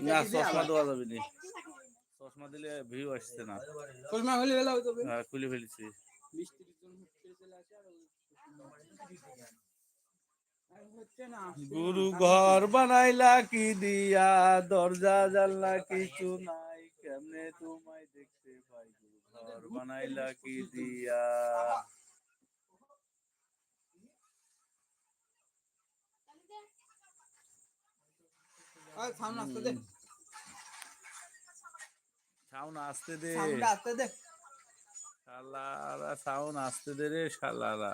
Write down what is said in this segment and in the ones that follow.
না চশমা দেওয়া যাবে না। চশমা দিলে ভিউ আসছে না। চশমা বেলা হইতো হ্যাঁ, খুলে ফেলেছি। গুরু ঘর বানাইলা কি দিয়া? দরজা জানলা কিছু নাই। কেমনে তোমায় দেখতে পাই? গুরু ঘর বানাইলা কি দিয়া? আর সামনে আসতে দে। সাউন্ড আসতে দে। সালারা আসতে দে। শালারা সাউন্ড আসতে দে রে শালারা।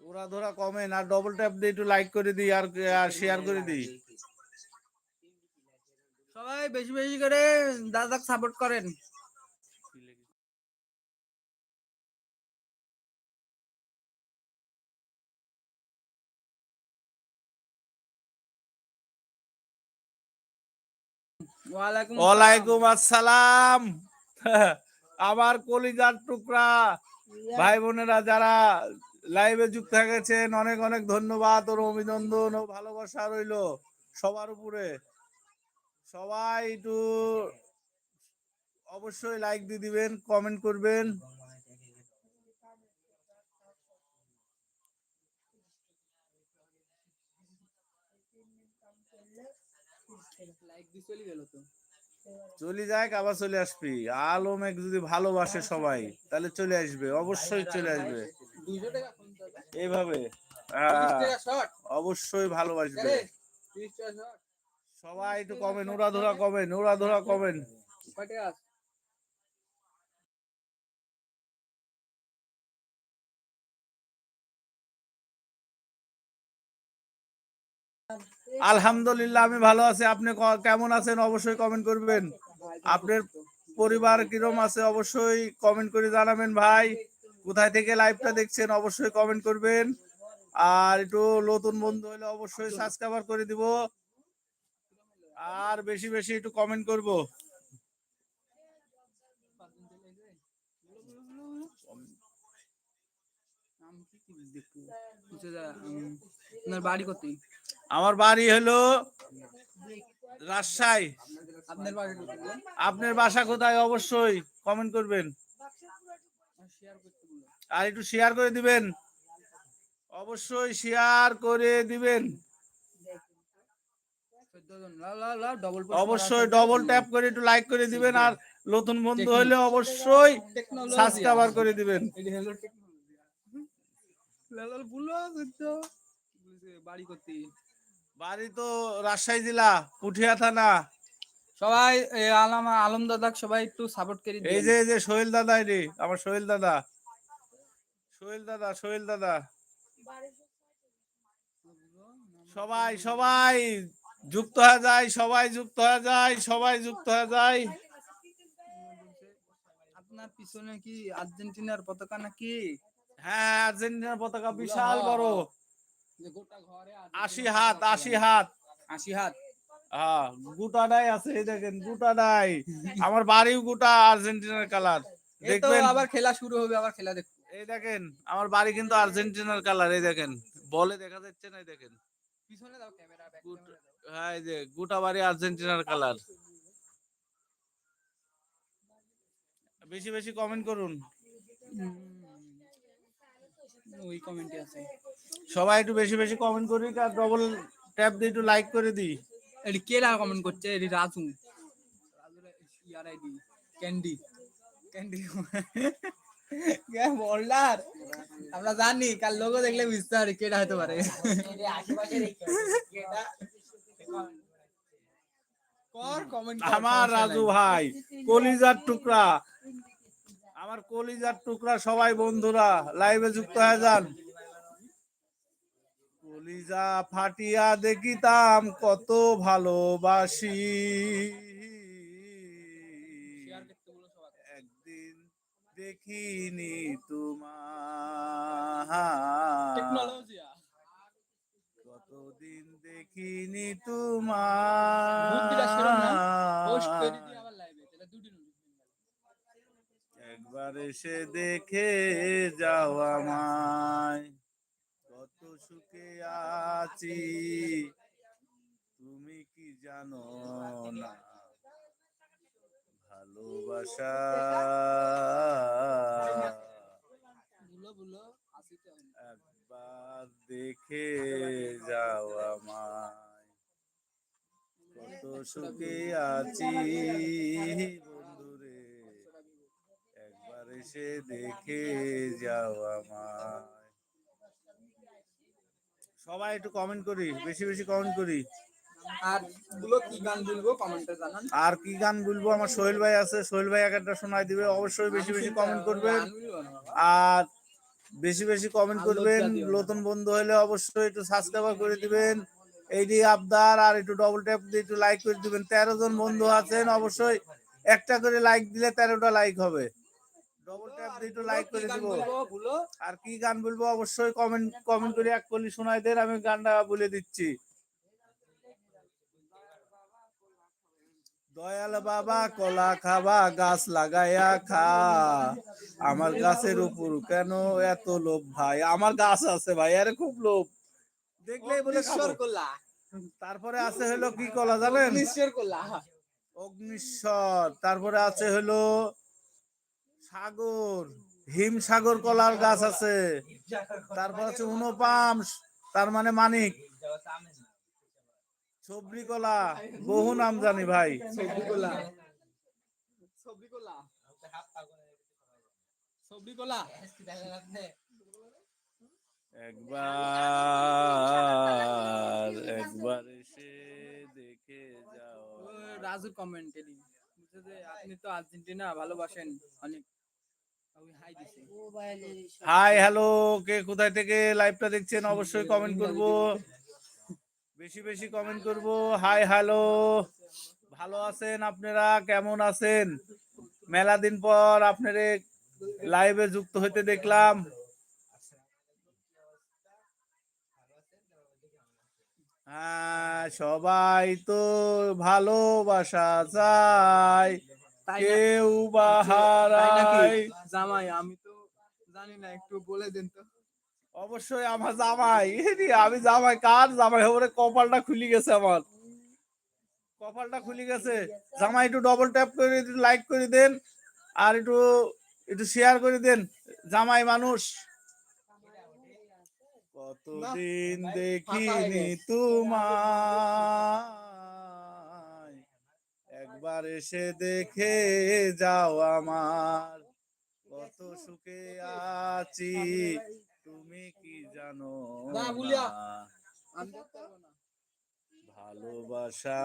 ওরা ধরা কমে না ডবল ট্যাপ দিয়ে একটু লাইক করে দিই আর শেয়ার করে দিই। সবাই বেশি বেশি করে দাদাকে সাপোর্ট করেন। ওয়ালাইকুম আসসালাম। আমার কলিজার টুকরা। ভাই বোনেরা যারা লাইভে যুক্ত হয়ে গেছেন অনেক অনেক ধন্যবাদ। ওর অভিনন্দন ও ভালোবাসা রইল সবার উপরে। সবাই একটু অবশ্যই লাইক দিয়ে দিবেন কমেন্ট করবেন। লাইক দিয়ে চলে গেল তো। চলে যাক আবার চলে আসবি। আলম এক যদি ভালোবাসে সবাই তাহলে চলে আসবে অবশ্যই চলে আসবে। এইভাবে হ্যাঁ, অবশ্যই ভালোবাসবে। সবাই একটু কমেন ওরা ধরা কমেন ওরা ধরা কমেন কয় টাকা আছে? আলহামদুলিল্লাহ, আমি ভালো আছি। আপনি কেমন আছেন? অবশ্যই কমেন্ট করবেন। আপনার পরিবার কিরম আছে? অবশ্যই কমেন্ট করে জানাবেন ভাই। কোথায় থেকে লাইভটা দেখছেন? অবশ্যই কমেন্ট করবেন। আর একটু নতুন বন্ধু হলে অবশ্যই সাবস্ক্রাইবার করে দিব। আর বেশি বেশি একটু কমেন্ট করব। বাড়ি কোথায়? আমার বাড়ি হলো রাজশাহী। আপনার বাসা কোথায়? অবশ্যই কমেন্ট করবেন। করতে আর একটু শেয়ার করে দিবেন। অবশ্যই শেয়ার করে দিবেন। অবশ্যই ডবল ট্যাপ করে একটু লাইক করে দিবেন। আর নতুন বন্ধু হলে অবশ্যই সাবস্ক্রাইবার করে দিবেন। বাড়ি কোথায় বাড়ি তো রাজশাহী জেলা পুঠিয়া থানা। সবাই আলম আলম দাদা সবাই একটু সাপোর্ট করে এই যে এই যে সোহেল দাদা রে আমার সোহেল দাদা। সোহেল দাদা সোহেল দাদা। সবাই সবাই যুক্ত হয়ে যায় সবাই যুক্ত হয়ে যায় সবাই যুক্ত হয়ে যায় আপনার পিছনে কি আর্জেন্টিনার পতাকা নাকি? হ্যাঁ আর্জেন্টিনার পতাকা বিশাল বড়। আশি হাত আশি হাত। আশি হাত। হ্যাঁ গোটাটাই আছে এই দেখেন গোটাটাই আমার বাড়িও গোটা আর্জেন্টিনার কালার। দেখবেন? আবার খেলা শুরু হবে আবার খেলা এই দেখেন আমার বাড়ি কিন্তু আর্জেন্টিনার কালার এই দেখেন। বলে দেখা যাচ্ছে না দেখেন। পিছনে দাও ক্যামেরা ব্যাক হ্যাঁ এই যে গোটা বাড়ি আর্জেন্টিনার কালার। বেশি বেশি কমেন্ট করুন। ওই কমেন্টে আছে। সবাই একটু বেশি বেশি কমেন্ট করি আর ডবল ট্যাপ দিয়ে একটু লাইক করে দিই। এটি কে না কমেন্ট করছে? এটি রাজু। ইয়ার আইডি ক্যান্ডি। ক্যান্ডি কে বললার আমরা জানি কাল লোগো দেখলে বুঝতে পারি কেটা হতে পারে। কর কমেন্ট আমার রাজু ভাই কলিজার টুকরা। আমার কলিজার টুকরা সবাই বন্ধুরা লাইভে যুক্ত হয়ে যান। কলিজা ফাটিয়া দেখিতাম কত ভালোবাসি। একদিন দেখিনি তোমার। কতদিন দেখিনি তোমার। একবার এসে দেখে যাও আমায়। সুখে আছি। তুমি কি জানো না? ভালোবাসা। একবার দেখে যাও আমায়। কত সুখে আছি বন্ধুরে একবার এসে দেখে যাও আমায়। সবাই একটু কমেন্ট করি বেশি বেশি কমেন্ট করি আরগুলো কি গান বলব কমেন্টে জানান আর কি গান বলব আমার সোহেল ভাই আছে সোহেল ভাই এক একটা শোনাই দিবে অবশ্যই বেশি বেশি কমেন্ট করবেন। আর বেশি বেশি কমেন্ট করবেন। নতুন বন্ধু হলে অবশ্যই একটু সাবস্ক্রাইব করে দিবেন এইটি আবদার আর একটু ডবল ট্যাপ দিয়ে একটু লাইক করে দিবেন তেরো জন বন্ধু আছেন অবশ্যই একটা করে লাইক দিলে তেরোটা লাইক হবে ডবল ট্যাপ লাইক করে দিব। আর কি গান বলব? অবশ্যই কমেন্ট কমেন্ট করে এক শোনাই দেন আমি গানটা বলে দিচ্ছি। দয়াল বাবা কলা খাবা গাছ লাগাইয়া খা। আমার গাছের উপর কেন এত লোভ ভাই? আমার গাছ আছে ভাই আরে খুব লোভ। দেখলে বলে কোলা। তারপরে আছে হলো কি কলা জানেন? অগ্নিশ্বর। তারপরে আছে হলো সাগর হিম সাগর কলার গাছ আছে। তারপর আছে উনপাম তার মানে মানিক। সবরি কলা বহু নাম জানি ভাই। একবার একবার এসে দেখে যাও। ও, রাজুর কমেন্ট এলি আপনি তো আর্জেন্টিনা ভালোবাসেন অনেক। হাই হ্যালো কে কোথায় থেকে লাইভটা দেখছেন? অবশ্যই কমেন্ট করব। বেশি বেশি কমেন্ট করব। হাই হ্যালো ভালো আছেন আপনারা? কেমন আছেন? মেলা দিন পর আপনারে লাইভে যুক্ত হতে দেখলাম। হ্যাঁ সবাই তো ভালোবাসা চায়। না- কেউ নাকি? বাহারায়। জামাই আমি তো জানি না একটু বলে দেন তো। অবশ্যই আমার জামাই। আমি জামাই কার জামাই? হবে কপালটা খুলি গেছে আমার। কপালটা খুলি গেছে। জামাই একটু ডবল ট্যাপ করে একটু লাইক করে দেন। আর একটু একটু শেয়ার করে দেন। জামাই মানুষ। কতদিন দেখিনি তোমায়। একবার এসে দেখে যাও আমার। কত সুখে আছি তুমি কি জানো ভালোবাসা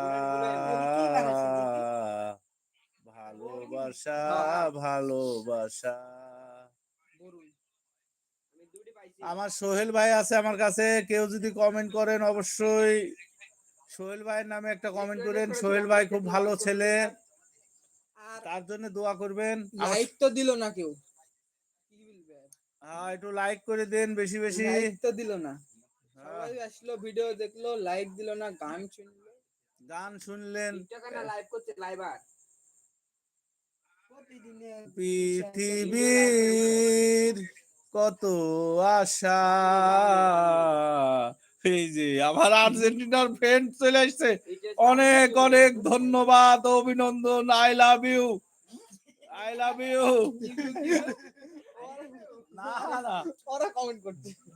ভালোবাসা ভালোবাসা। আমার সোহেল ভাই আছে আমার কাছে কেউ যদি কমেন্ট করেন অবশ্যই সোহেল ভাইয়ের নামে একটা কমেন্ট করেন। সোহেল ভাই খুব ভালো ছেলে। তার জন্য দোয়া করবেন। লাইক তো দিল না কেউ? হ্যাঁ একটু লাইক করে দেন বেশি বেশি। লাইক তো দিল না। হ্যাঁ, সবাই আসলো ভিডিও দেখল লাইক দিল না গান শুনলো। গান শুনলেন। লাইভ লাইভার পৃথিবীর কত আশা। এই যে আমার আর্জেন্টিনার ফ্রেন্ড চলে আসছে। অনেক অনেক ধন্যবাদ অভিনন্দন I love you I love you comment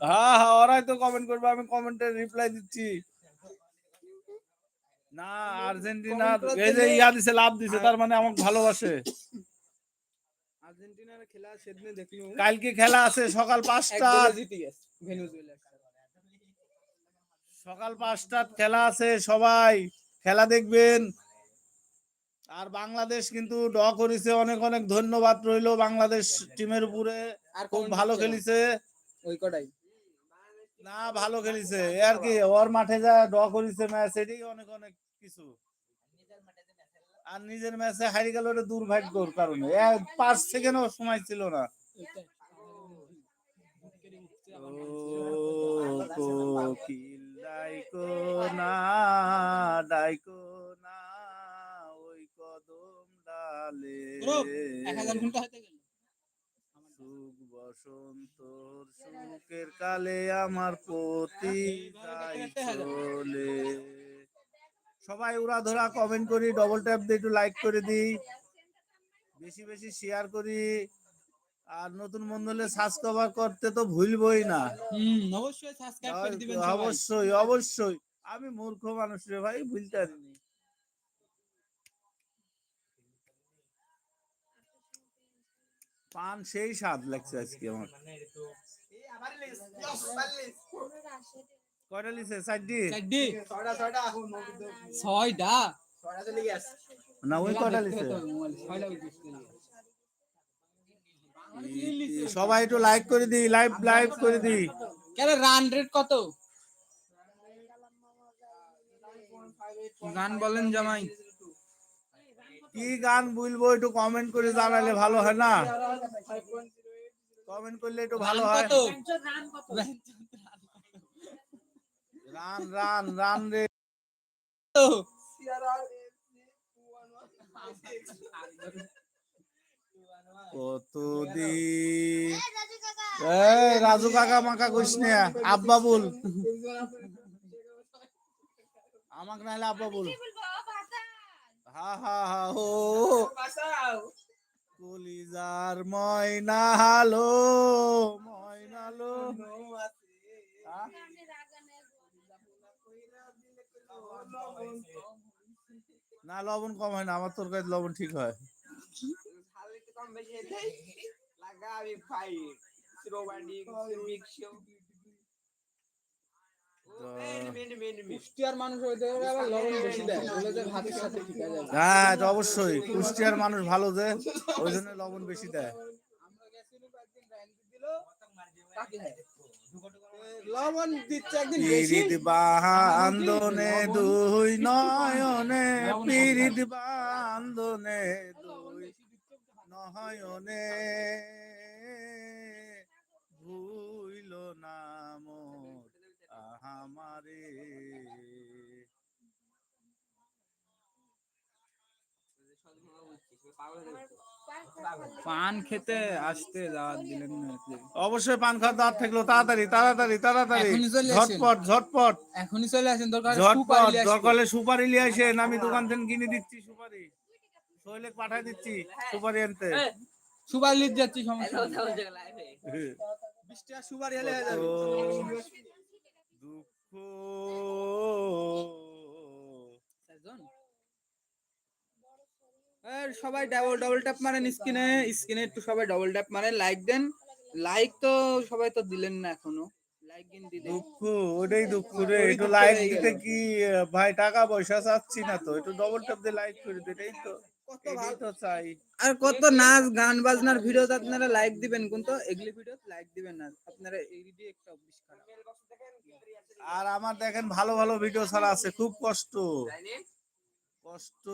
হ্যাঁ হ্যাঁ ওরাই তো কমেন্ট করবে আমি কমেন্টের রিপ্লাই দিচ্ছি। না আর্জেন্টিনার এই যে ইয়া দিছে লাভ দিছে তার মানে আমাকে ভালোবাসে। আর্জেন্টিনার খেলা সেদিনে দেখল কালকে খেলা আছে সকাল পাঁচটা। জিতে গেছে ভেনেজুয়েলা সকাল পাঁচটার খেলা আছে সবাই খেলা দেখবেন। আর বাংলাদেশ কিন্তু ড করেছে অনেক অনেক ধন্যবাদ রইল বাংলাদেশ টিমের উপরে। আর খুব ভালো খেলিছে। ওই কটাই? না ভালো খেলিছে। আর কি ওর মাঠে যা ড করেছে ম্যাচ এটাই অনেক অনেক কিছু। আর নিজের ম্যাচে হারিয়ে গেল ওটা দুর্ভাগ্যর কারণে। পাঁচ সেকেন্ডও সময় ছিল না। কোকিল ডাইকো না ডাইকো না ওই কদম ডালে সুখ বসন্তর সুখের কালে আমার প্রতি যাই চলে। সবাই উড়া ধরা কমেন্ট করি ডবল ট্যাপ দিয়ে একটু লাইক করে দিই। বেশি বেশি শেয়ার করি। আর নতুন হলে সাবস্ক্রাইব করতে তো ভুলবই না। হুম অবশ্যই সাবস্ক্রাইব করে দিবেন অবশ্যই অবশ্যই আমি মূর্খ মানুষ রে ভাই ভুলতে পারিনি। পান সেই স্বাদ লাগছে আজকে আমার। কয়টা লিছে? চারটি? চারটি। ছয়টা না ওই কয়টা লিছে? ছয়টা সবাই একটু লাইক করে দিই লাইভ লাইভ করে দিই। কেন রান রেট কত? গান বলেন জামাই। কি গান বলব একটু কমেন্ট করে জানালে ভালো হয় না। কমেন্ট করলে একটু ভালো হয়। কত? রান রান রান রে। কতদিন? এই রাজু কাকা। মাকা কইস না আব্বা বল। আমাকে নাহলে আব্বা বল। হা হা হা ও কলিজার ময়না হালো ময়নালো? না লবণ কম হয় না আমার তরকারি লবণ ঠিক হয়। কুষ্টিয়ার মানুষ লবণ বেশি দেয়। বলে যে ভাতের সাথে ঠিক আছে হ্যাঁ অবশ্যই। কুষ্টিয়ার মানুষ ভালো যে ওই জন্য লবণ বেশি দেয়। লবণ দিচ্ছে একদিন পিরিত বান্ধনে দুই নয়নে পিরিত বান্ধনে দুই নয়নে ভুইল নাম আহামারে। পান খেতে আসতে দাওয়াত দিলেন না অবশ্যই পান খাওয়ার দাঁত থাকল। তাড়াতাড়ি তাড়াতাড়ি তাড়াতাড়ি। ঝটপট ঝটপট। এখনই চলে আসেন। দরকার ঝটপট সুপারি। দরকার নিয়ে আসেন। আমি দোকান থেকে কিনে দিচ্ছি সুপারি। শৈলেক পাঠাই দিচ্ছি সুপারি আনতে সুপারি লিট যাচ্ছি সমস্যা নেই। বিশ টাকা সুপারি হলে হয়ে যাবে। দুঃখ আর সবাই ডাবল ডাবল ট্যাপ মারেন স্ক্রিনে স্ক্রিনে একটু সবাই ডাবল ট্যাপ মারেন লাইক দেন। লাইক তো সবাই তো দিলেন না এখনও। লাইক দিন দিলেন দুঃখ ওটাই দুঃখ রে একটু লাইক দিতে কি ভাই টাকা পয়সা চাচ্ছি না তো একটু ডবল ট্যাপ দিয়ে লাইক করে দিতে এটাই তো। আর কত নাচ গান বাজনার ভিডিওতে আপনারা লাইক দিবেন কিন্তু এগুলি ভিডিও লাইক দিবেন না। আপনারা এইডি একটা অভ্যাস আর আমার দেখেন ভালো ভালো ভিডিও ছাড়া আছে খুব কষ্ট। কষ্ট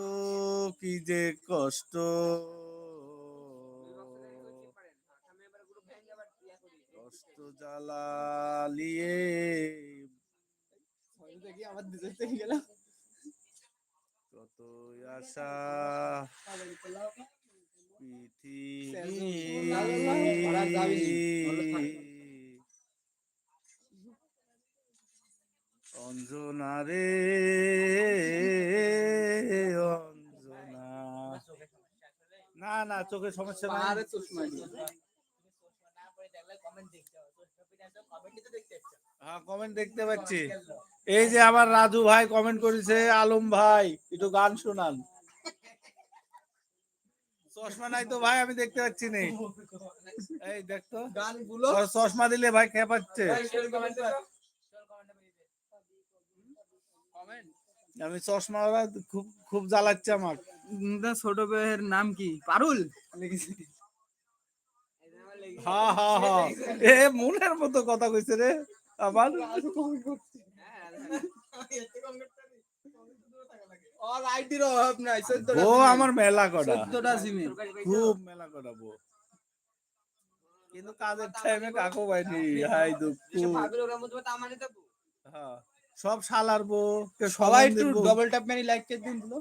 কি যে কষ্ট। কষ্ট জ্বালালিয়ে আমার দিতে থেকে গেল আশা অঞ্জনা রে অঞ্জনা। না না চোখের সমস্যা নাই। আরে চশমা। হ্যাঁ কমেন্ট দেখতে পাচ্ছি। এই যে আমার রাজু ভাই কমেন্ট করেছে আলম ভাই। একটু গান শোনান। চশমা নাই তো ভাই আমি দেখতে পাচ্ছি নে। এই দেখতো গানগুলো? চশমা দিলে ভাই খেয়ে পাচ্ছে আমি চশমা ওরা খুব খুব জ্বালাচ্ছে আমার। ছোট ভাইয়ের নাম কি? পারুল? হা হা হা। এ মনের মতো কথা কইছে রে। আমার আর আইডির অভাব নাই চোদ্দটা আমার মেলা কটা। চোদ্দটা সিমে খুব মেলা কটা বউ। কিন্তু কাজের টাইমে কাকু পাইনি হাই দুঃখ। হ্যাঁ, সব শালার কেউ সবাই একটু ডবল ট্যাপ মেরে লাইক কে দিন দিলো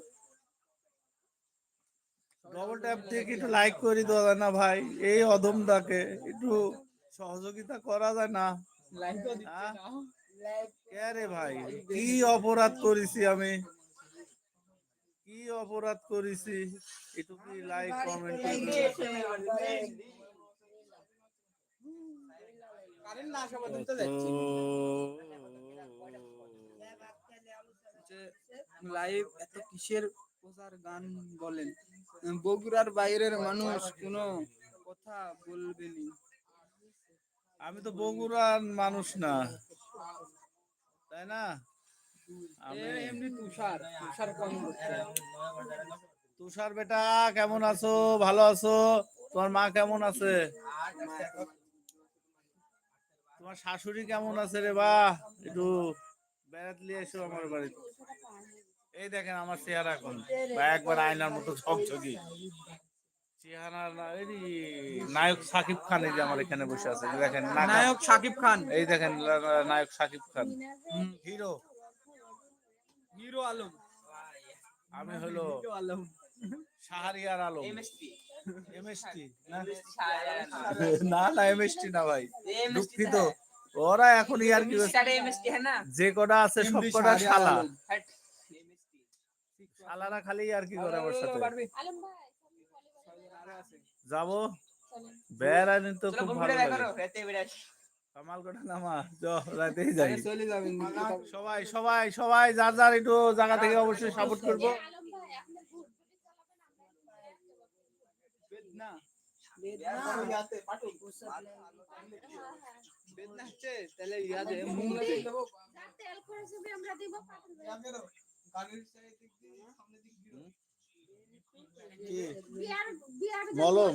ডবল ট্যাপ দিয়ে একটু লাইক করে দেওয়া যায় না ভাই? এই অধমটাকে। একটু সহযোগিতা করা যায় না। লাইক? না। কে রে ভাই? কি অপরাধ করেছি আমি? কি অপরাধ করেছি? একটু কি লাইক কমেন্ট লাইভ এত কিসের প্রচার গান বলেন? বগুড়ার বাইরের মানুষ কোনো কথা বলবেনি আমি তো বগুড়ার মানুষ না। তাই না? এমনি তুষার তুষার কম তুষার বেটা কেমন আছো? ভালো আছো? তোমার মা কেমন আছে? তোমার শাশুড়ি কেমন আছে রে বা? একটু বেড়াতে নিয়ে এসো আমার বাড়িতে। এই দেখেন আমার চেহারা এখন। বা একবার আয়নার মতো ঝকঝকি। চেহারা না- এই যে নায়ক সাকিব খান এই যে আমার এখানে বসে আছে। দেখেন নায়ক নায়ক সাকিব খান। এই দেখেন নায়ক সাকিব খান। হিরো। হিরো আলম। আমি হলো আলম। শাহরিয়ার আলম। এমএসটি না? না এমএসটি না ভাই। দুঃখিত। ওরা এখন ইয়ার কি যে কটা আছে সব কটা শালা। শালারা খালি আর কি করে আমার সাথে? পারবি? আলম ভাই যাব? বেড়ানি তো খুব ভালো লাগে। কামাল নামা রাতেই যাই। সবাই সবাই সবাই যার যার একটু জায়গা থেকে অবশ্যই সাপোর্ট করব। আলম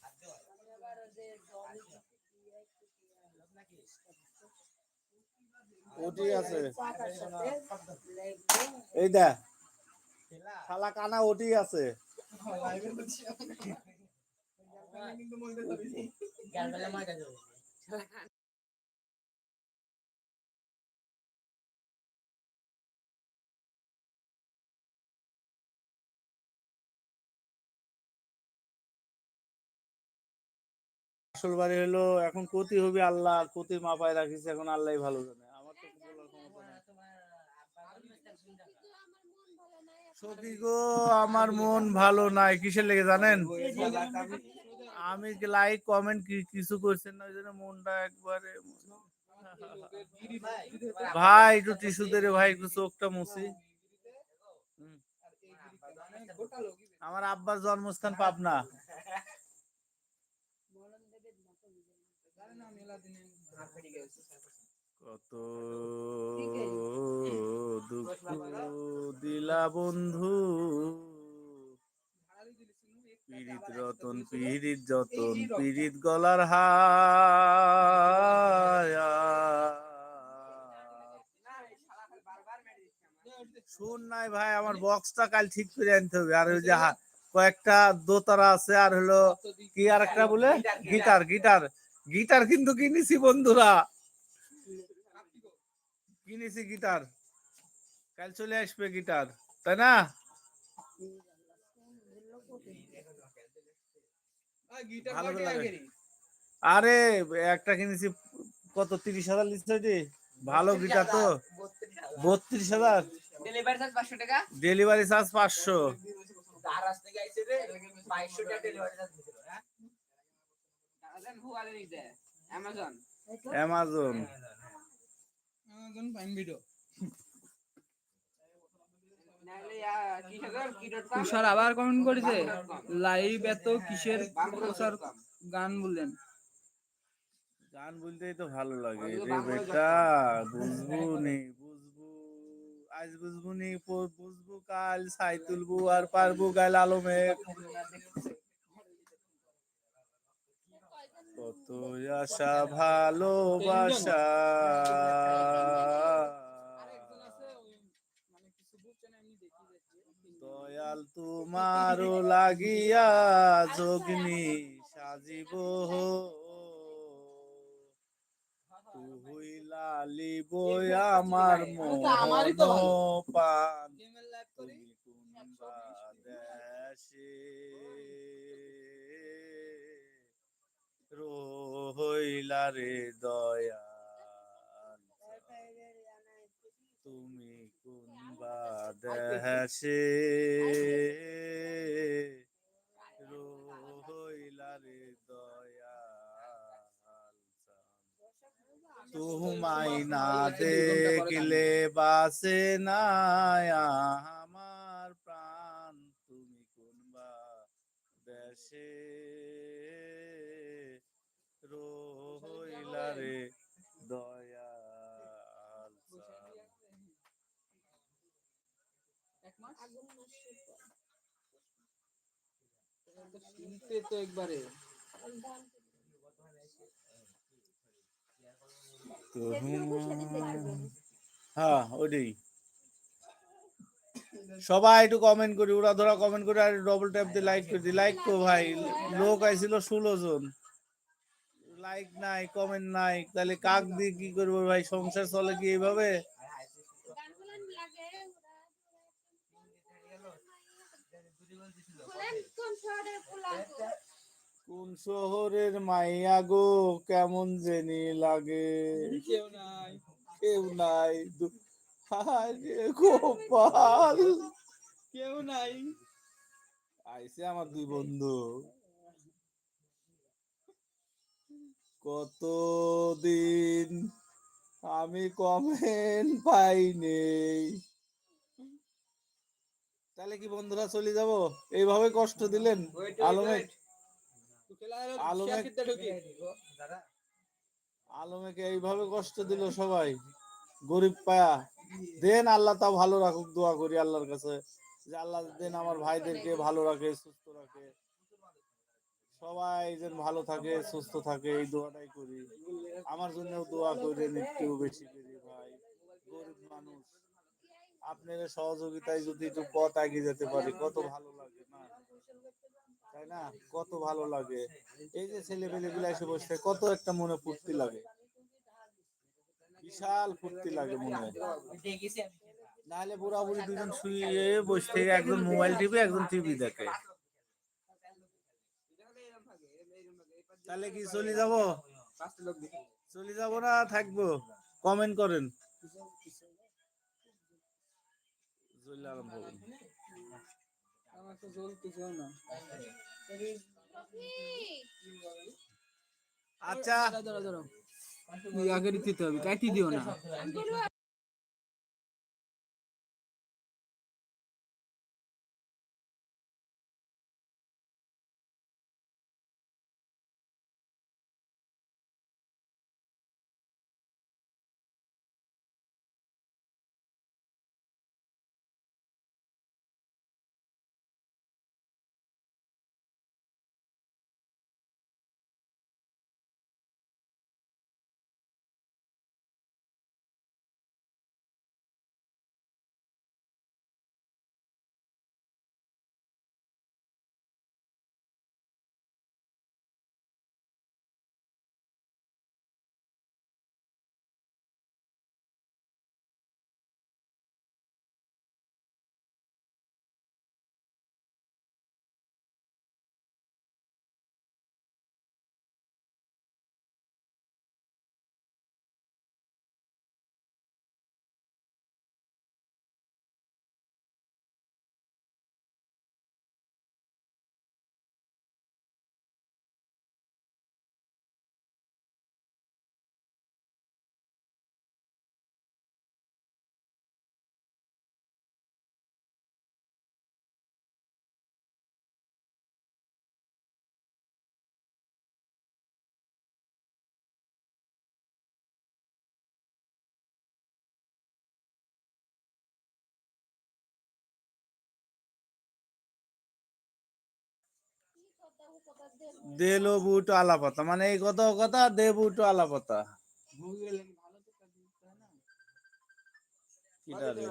ওটি আছে। এই দা। শালা কানা ওটি আছে। আসল বাড়ি হলো, এখন কতি হবে আল্লাহ কতি মাপায় রাখিছে, এখন আল্লাহ ভালো জানে আমার তো কিছু বলার ক্ষমতা নাই। গো, আমার মন ভালো নাই। কিসের লেগে জানেন? আমি লাইক কমেন্ট কিছু করছেন না, ওই জন্য মনটা একবারে ভাই, একটু টিস্যু দে ভাই, একটু চোখটা মুছি। আমার আব্বার জন্মস্থান পাবনা। কত দুঃখ দিলা বন্ধু। পীড়িত রতন পীড়িত যতন পীড়িত গলার হায়া। শুন নাই ভাই আমার বক্সটা কাল ঠিক করে আনতে হবে। আর ওই যে কয়েকটা দোতারা আছে আর হলো কি আর একটা বলে? Guitar guitar. গিটার কিন্তু কিনেছি বন্ধুরা। কিনেছি গিটার। কাল চলে আসবে গিটার তাই না? গিটার ভালো কয়টা লাগে। লাগে রে? আরে একটা কিনেছি কত তিরিশ হাজার লিখছে ভালো গিটার তো। বত্রিশ হাজার। ডেলিভারি চার্জ পাঁচশো টাকা? ডেলিভারি চার্জ পাঁচশো। দারাজ থেকে আইছে রে বাইশশো টাকা ডেলিভারি চার্জ দিছিল হ্যাঁ? দারাজ ভুয়ালে নিতে অ্যামাজন ভিডিও তুষার আবার কমেন্ট করেছে? লাইভ এত কিসের প্রচার গান বললেন? গান বলতেই তো ভালো লাগে। রে বেটা বুঝব নি বুঝব আজ বুঝব নি বুঝব কাল ছাই তুলবো আর পারব গাল আলমে। কত আশা ভালোবাসা। মানে দয়াল তোমারও লাগিয়া যোগনি সাজিব তুই লালিব আমার মোহন পান গেমের তুমি কোন দেশে? রইলা রে দয়া তুমি কোন দেশে রইলা রে দয়া তোমায় না দেখলে বাসে না রে দয়াল এক শুনতে তো একবারে হ্যাঁ সবাই একটু কমেন্ট করি ওরা ধরা কমেন্ট করে আর ডবল ট্যাপ দিয়ে লাইক করে। দি লাইক কো ভাই লোক আইছিল ষোলো জন। লাইক নাই কমেন্ট নাই তাহলে কাক দিয়ে কি করব ভাই? সংসার চলে কি এইভাবে? কোন শহরের মাইয়া গো কেমন জেনি লাগে। কেউ নাই কেউ নাই গোপাল। কেউ নাই। আইসে আমার দুই বন্ধু। কতদিন আমি কমেন্ট পাই নেই তাহলে কি বন্ধুরা চলে যাব? এইভাবে কষ্ট দিলেন? আলমে আলমে- আলমেকে এইভাবে কষ্ট দিল সবাই। গরিব পায়া। দেন আল্লাহ তা ভালো রাখুক দোয়া করি আল্লাহর কাছে। যে আল্লাহ দেন আমার ভাইদেরকে ভালো রাখে সুস্থ রাখে। সবাই যেন ভালো থাকে, সুস্থ থাকে, এই দোয়াটাই করি। আমার জন্য দোয়া করে, একটু বেশি করে ভাই। গরিব মানুষ আপনার সহযোগিতায় যদি একটু পথ এগিয়ে যেতে পারি, কত ভালো লাগে না? তাই না? কত ভালো লাগে। এই যে ছেলে পেলে গুলা এসে বসে কত একটা মনে ফুর্তি লাগে। বিশাল ফুর্তি লাগে মনে নাহলে বুড়া বুড়ি দুজন শুয়ে বসে একজন মোবাইল টিভি একজন টিভি দেখে। তাহলে কি চলে যাব? চলে যাব না, থাকব। কমেন্ট করেন। আচ্ছা। ধরো আগে দিতে হবে কাটি দিও না। দেলো বুটো আলাপাতা মানে এই কত কথা দে বুটো আলাপাতা কিটা রে?